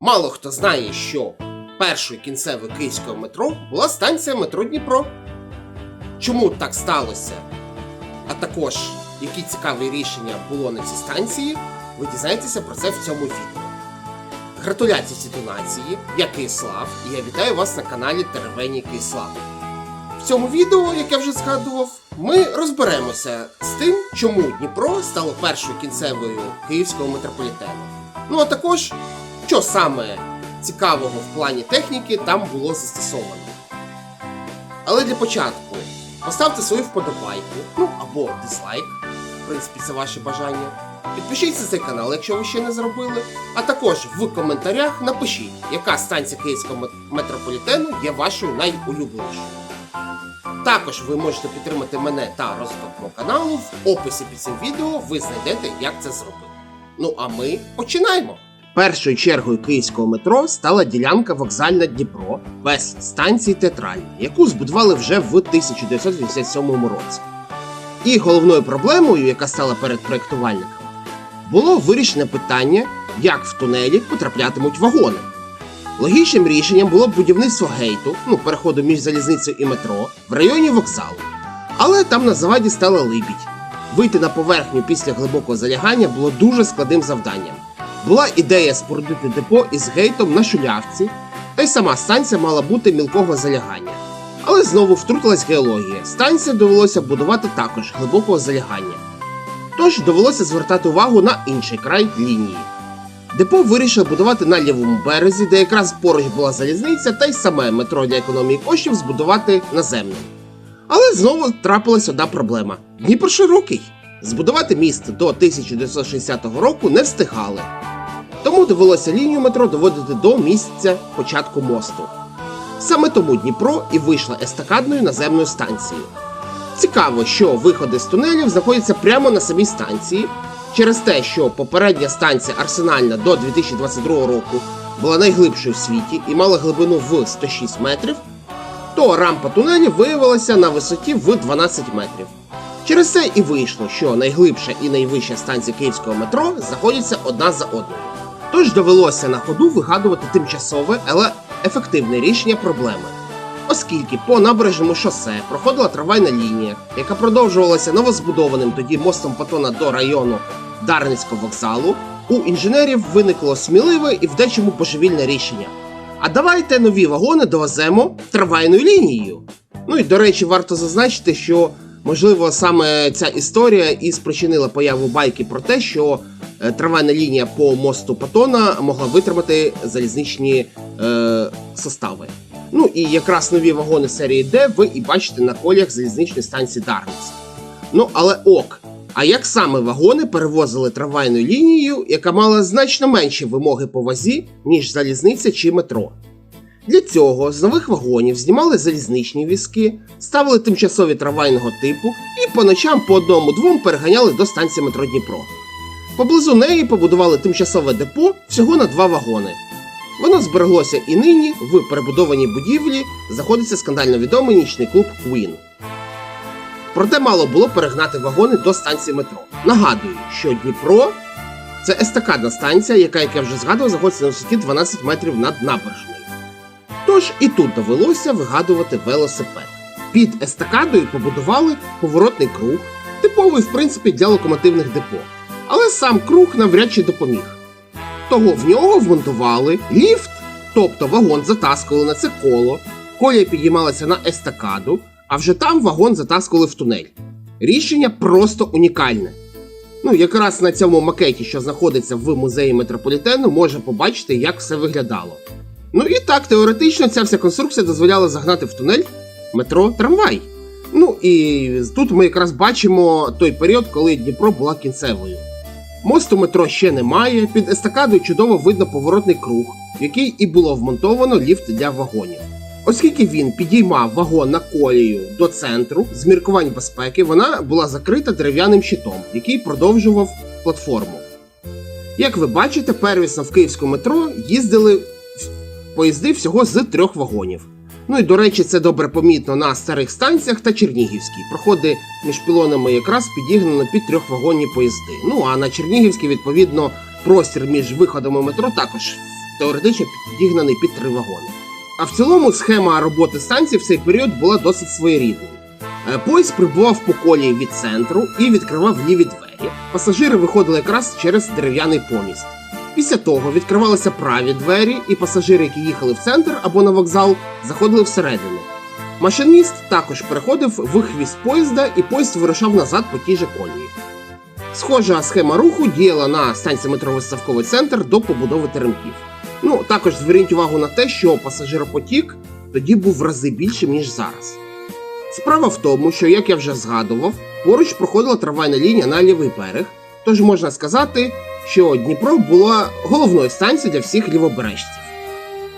Мало хто знає, що першою кінцевою київського метро була станція метро Дніпро. Чому так сталося? А також які цікаві рішення було на цій станції, ви дізнаєтеся про це в цьому відео. Гратуляції цій нації, я Київслав, і я вітаю вас на каналі Теревені Київслав. В цьому відео, як я вже згадував, ми розберемося з тим, чому Дніпро стало першою кінцевою київського метрополітену. Ну а також, що саме цікавого в плані техніки там було застосовано. Але для початку поставте свою вподобайку, ну або дизлайк, в принципі, це ваше бажання. Підпишіться на цей канал, якщо ви ще не зробили. А також в коментарях напишіть, яка станція київського метрополітену є вашою найулюбленішою. Також ви можете підтримати мене та розвиток мого каналу. В описі під цим відео ви знайдете, як це зробити. Ну а ми починаємо. Першою чергою київського метро стала ділянка вокзальна Дніпро без станції театральної, яку збудували вже в 1987 році. І головною проблемою, яка стала перед проєктувальниками, було вирішене питання, як в тунелі потраплятимуть вагони. Логічним рішенням було б будівництво гейту, ну переходу між залізницею і метро, в районі вокзалу. Але там на заваді стала либідь. Вийти на поверхню після глибокого залягання було дуже складним завданням. Була ідея спорудити депо із гейтом на шулявці, та й сама станція мала бути мілкого залягання. Але знову втрутилась геологія. Станцію довелося будувати також глибокого залягання. Тож довелося звертати увагу на інший край лінії. Депо вирішили будувати на лівому березі, де якраз поруч була залізниця, та й саме метро для економії коштів збудувати наземним. Але знову трапилась одна проблема: Дніпро широкий. Збудувати міст до 1960 року не встигали. Тому довелося лінію метро доводити до місця початку мосту. Саме тому Дніпро і вийшла естакадною наземною станцією. Цікаво, що виходи з тунелів знаходяться прямо на самій станції, через те, що попередня станція Арсенальна до 2022 року була найглибшою в світі і мала глибину в 106 метрів, то рампа тунелів виявилася на висоті в 12 метрів. Через це і вийшло, що найглибша і найвища станція київського метро знаходяться одна за одною. Тож довелося на ходу вигадувати тимчасове, але ефективне рішення проблеми. Оскільки по набережному шосе проходила трамвайна лінія, яка продовжувалася новозбудованим тоді мостом Патона до району Дарницького вокзалу, у інженерів виникло сміливе і в дечому божевільне рішення. А давайте нові вагони довеземо трамвайною лінією. Ну і до речі, варто зазначити, що можливо саме ця історія і спричинила появу байки про те, що трамвайна лінія по мосту Патона могла витримати залізничні е, состави. Ну і якраз нові вагони серії D ви і бачите на коліях залізничної станції Дарниць. Ну але ок. А як саме вагони перевозили трамвайною лінією, яка мала значно менші вимоги по вазі, ніж залізниця чи метро? Для цього з нових вагонів знімали залізничні візки, ставили тимчасові трамвайного типу і по ночам по одному-двом переганяли до станції метро Дніпро. Поблизу неї побудували тимчасове депо всього на два вагони. Воно збереглося і нині в перебудованій будівлі знаходиться скандально відомий нічний клуб Queen. Проте мало було перегнати вагони до станції метро. Нагадую, що Дніпро це естакадна станція, яка, як я вже згадував, знаходиться на висоті 12 метрів над набережною. Тож і тут довелося вигадувати велосипед. Під естакадою побудували поворотний круг, типовий, в принципі, для локомотивних депо. Але сам круг навряд чи допоміг. Того в нього вмонтували ліфт, тобто вагон затаскували на це коло, колія підіймалася на естакаду, а вже там вагон затаскували в тунель. Рішення просто унікальне. Ну, якраз на цьому макеті, що знаходиться в музеї метрополітену, можна побачити, як все виглядало. Ну і так, теоретично, ця вся конструкція дозволяла загнати в тунель метро трамвай. Ну і тут ми якраз бачимо той період, коли Дніпро була кінцевою. Мосту метро ще немає, під естакадою чудово видно поворотний круг, в який і було вмонтовано ліфт для вагонів. Оскільки він підіймав вагон на колію до центру з міркувань безпеки, вона була закрита дерев'яним щитом, який продовжував платформу. Як ви бачите, первісно в київському метро їздили поїзди всього з трьох вагонів. Ну і до речі, це добре помітно на старих станціях та Чернігівській. Проходи між пілонами якраз підігнано під трьохвагонні поїзди. Ну а на Чернігівській, відповідно, простір між виходами метро також теоретично підігнаний під три вагони. А в цілому схема роботи станції в цей період була досить своєрідною. Е, Поїзд прибував по колії від центру і відкривав ліві двері. Пасажири виходили якраз через дерев'яний поміст. Після того відкривалися праві двері, і пасажири, які їхали в центр або на вокзал, заходили всередину. Машиніст також переходив в хвіст поїзда, і поїзд вирушав назад по тій же колії. Схожа схема руху діяла на станції метро Виставковий центр до побудови теремків. Ну, також зверніть увагу на те, що пасажиропотік тоді був в рази більшим, ніж зараз. Справа в тому, що, як я вже згадував, поруч проходила трамвайна лінія на лівий берег, тож можна сказати, що Дніпро була головною станцією для всіх лівобережців.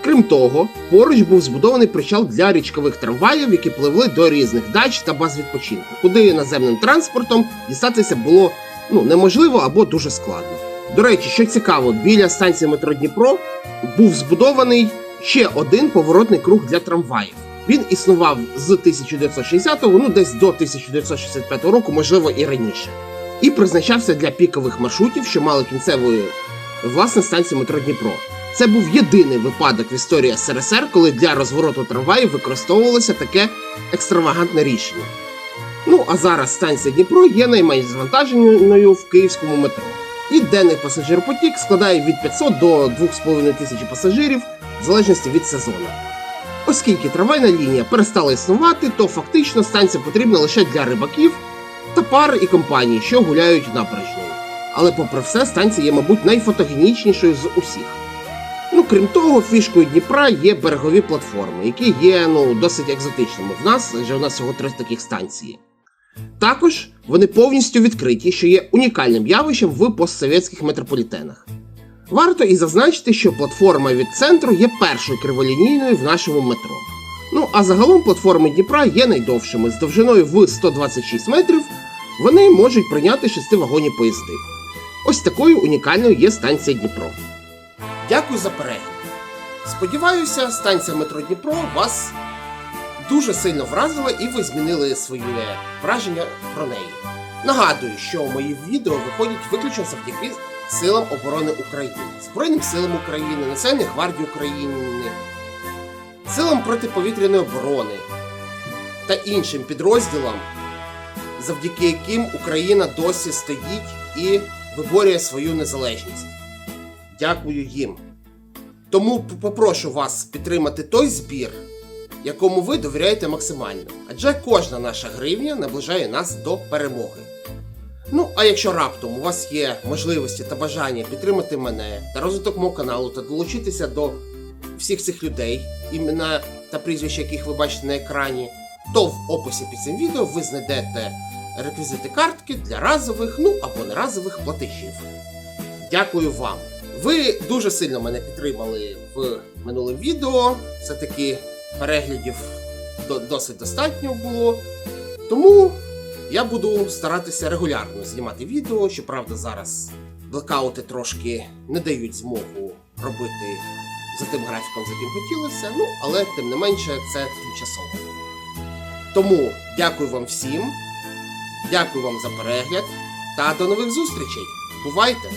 Крім того, поруч був збудований причал для річкових трамваїв, які пливли до різних дач та баз відпочинку, куди наземним транспортом дістатися було ну, неможливо або дуже складно. До речі, що цікаво, біля станції метро Дніпро був збудований ще один поворотний круг для трамваїв. Він існував з 1960-го, ну десь до 1965 року, можливо, і раніше, і призначався для пікових маршрутів, що мали кінцевою власне станцію метро Дніпро. Це був єдиний випадок в історії СРСР, коли для розвороту трамваїв використовувалося таке екстравагантне рішення. Ну а зараз станція Дніпро є найменш завантаженою в київському метро. І денний пасажиропотік складає від 500 до 2,5 тисячі пасажирів в залежності від сезону. Оскільки трамвайна лінія перестала існувати, то фактично станція потрібна лише для рибаків та пар і компаній, що гуляють набережною. Але попри все, станція є, мабуть, найфотогенічнішою з усіх. Ну, крім того, фішкою Дніпра є берегові платформи, які є ну, досить екзотичними в нас, адже у нас всього три таких станції. Також вони повністю відкриті, що є унікальним явищем в постсовєтських метрополітенах. Варто і зазначити, що платформа від центру є першою криволінійною в нашому метро. Ну а загалом платформи Дніпра є найдовшими з довжиною в 126 метрів. Вони можуть прийняти шестивагонні поїзди. Ось такою унікальною є станція Дніпро. Дякую за перегляд. Сподіваюся, станція метро Дніпро вас дуже сильно вразила і ви змінили своє враження про неї. Нагадую, що мої відео виходять виключно завдяки силам оборони України, Збройним силам України, Національній гвардії України, силам протиповітряної оборони та іншим підрозділам, завдяки яким Україна досі стоїть і виборює свою незалежність. Дякую їм. Тому попрошу вас підтримати той збір, якому ви довіряєте максимально, адже кожна наша гривня наближає нас до перемоги. Ну, а якщо раптом у вас є можливості та бажання підтримати мене та розвиток мого каналу та долучитися до всіх цих людей, імена та прізвища, яких ви бачите на екрані, то в описі під цим відео ви знайдете реквізити картки для разових, ну або неразових платежів. Дякую вам! Ви дуже сильно мене підтримали в минулому відео. Все-таки переглядів досить достатньо було. Тому я буду старатися регулярно знімати відео. Щоправда, зараз блекаути трошки не дають змогу робити за тим графіком, за яким хотілося. Ну, але тим не менше, це тимчасово. Тому дякую вам всім, дякую вам за перегляд та до нових зустрічей. Бувайте!